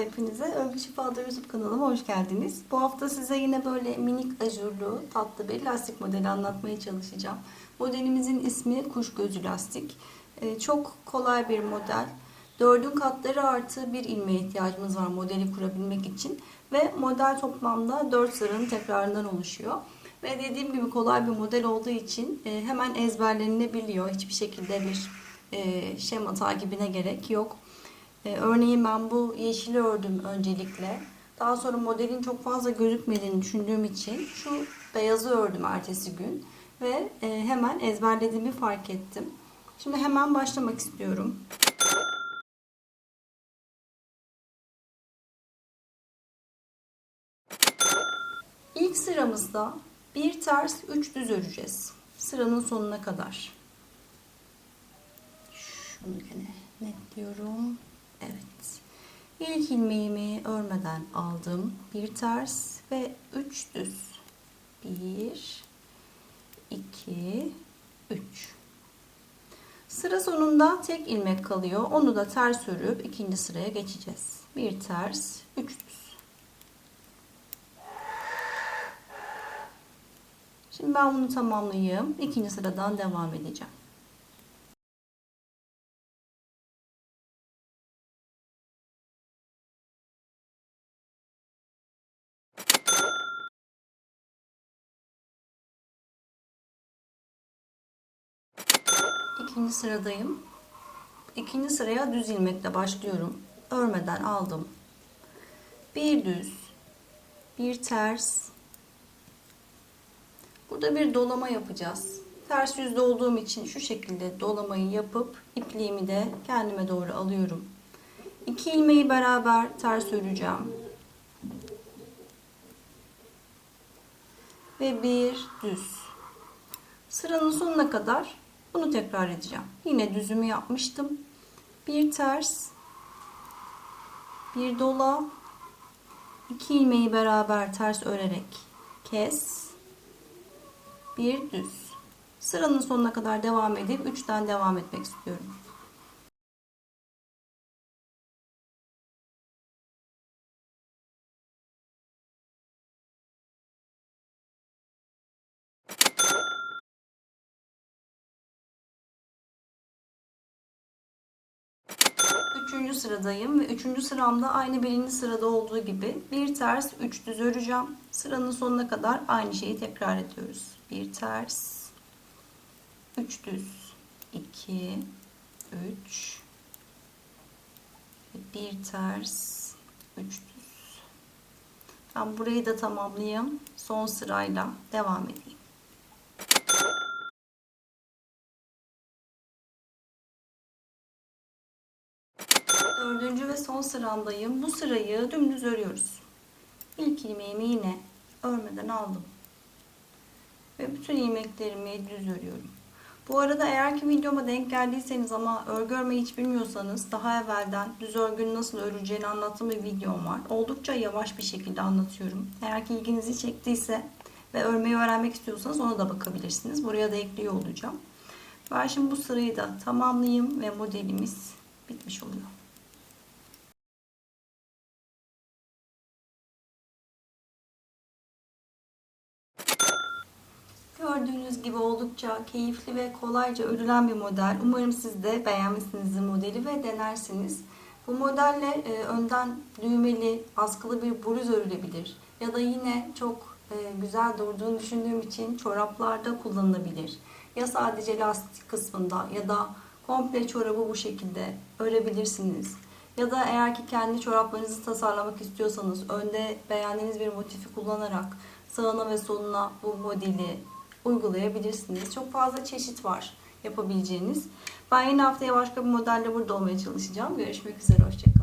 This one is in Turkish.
hepinize. Övgü Şifa'da YouTube kanalıma hoş geldiniz. Bu hafta size yine böyle minik ajurlu tatlı bir lastik modeli anlatmaya çalışacağım. Modelimizin ismi kuş gözü lastik. Ee, çok kolay bir model. Dördün katları artı bir ilmeğe ihtiyacımız var modeli kurabilmek için. Ve model toplamda 4 sıranın tekrarından oluşuyor. Ve dediğim gibi kolay bir model olduğu için e, hemen ezberlenilebiliyor. Hiçbir şekilde bir e, şema takibine gerek yok. Ee, örneğin ben bu yeşili ördüm öncelikle. Daha sonra modelin çok fazla gözükmediğini düşündüğüm için şu beyazı ördüm ertesi gün. Ve e, hemen ezberlediğimi fark ettim. Şimdi hemen başlamak istiyorum. İlk sıramızda bir ters üç düz öreceğiz. Sıranın sonuna kadar. Şunu gene netliyorum. Evet. İlk ilmeğimi örmeden aldım. Bir ters ve üç düz. Bir, iki, üç. Sıra sonunda tek ilmek kalıyor. Onu da ters örüp ikinci sıraya geçeceğiz. Bir ters, üç düz. Şimdi ben bunu tamamlayayım. İkinci sıradan devam edeceğim. İkinci sıradayım. İkinci sıraya düz ilmekle başlıyorum. Örmeden aldım. Bir düz, bir ters. Burada bir dolama yapacağız. Ters yüzde olduğum için şu şekilde dolamayı yapıp ipliğimi de kendime doğru alıyorum. İki ilmeği beraber ters öreceğim. Ve bir düz. Sıranın sonuna kadar bunu tekrar edeceğim. Yine düzümü yapmıştım. Bir ters, bir dola, iki ilmeği beraber ters örerek kes, bir düz. Sıranın sonuna kadar devam edip üçten devam etmek istiyorum. Üçüncü sıradayım ve üçüncü sıramda aynı birinci sırada olduğu gibi bir ters üç düz öreceğim. Sıranın sonuna kadar aynı şeyi tekrar ediyoruz. Bir ters, üç düz, iki, üç, bir ters, üç düz. Ben burayı da tamamlayayım. Son sırayla devam edeyim. Dördüncü ve son sıramdayım. Bu sırayı dümdüz örüyoruz. İlk ilmeğimi yine örmeden aldım. Ve bütün ilmeklerimi düz örüyorum. Bu arada eğer ki videoma denk geldiyseniz ama örgü örmeyi hiç bilmiyorsanız daha evvelden düz örgünün nasıl örüleceğini anlattığım bir videom var. Oldukça yavaş bir şekilde anlatıyorum. Eğer ki ilginizi çektiyse ve örmeyi öğrenmek istiyorsanız ona da bakabilirsiniz. Buraya da ekliyor olacağım. Ben şimdi bu sırayı da tamamlayayım ve modelimiz bitmiş oluyor. Gördüğünüz gibi oldukça keyifli ve kolayca örülen bir model. Umarım siz de beğenmişsinizdir modeli ve denersiniz. Bu modelle e, önden düğmeli, askılı bir bluz örülebilir. Ya da yine çok e, güzel durduğunu düşündüğüm için çoraplarda kullanılabilir. Ya sadece lastik kısmında ya da komple çorabı bu şekilde örebilirsiniz. Ya da eğer ki kendi çoraplarınızı tasarlamak istiyorsanız önde beğendiğiniz bir motifi kullanarak sağına ve soluna bu modeli uygulayabilirsiniz. Çok fazla çeşit var yapabileceğiniz. Ben yine haftaya başka bir modelle burada olmaya çalışacağım. Görüşmek üzere, hoşçakalın.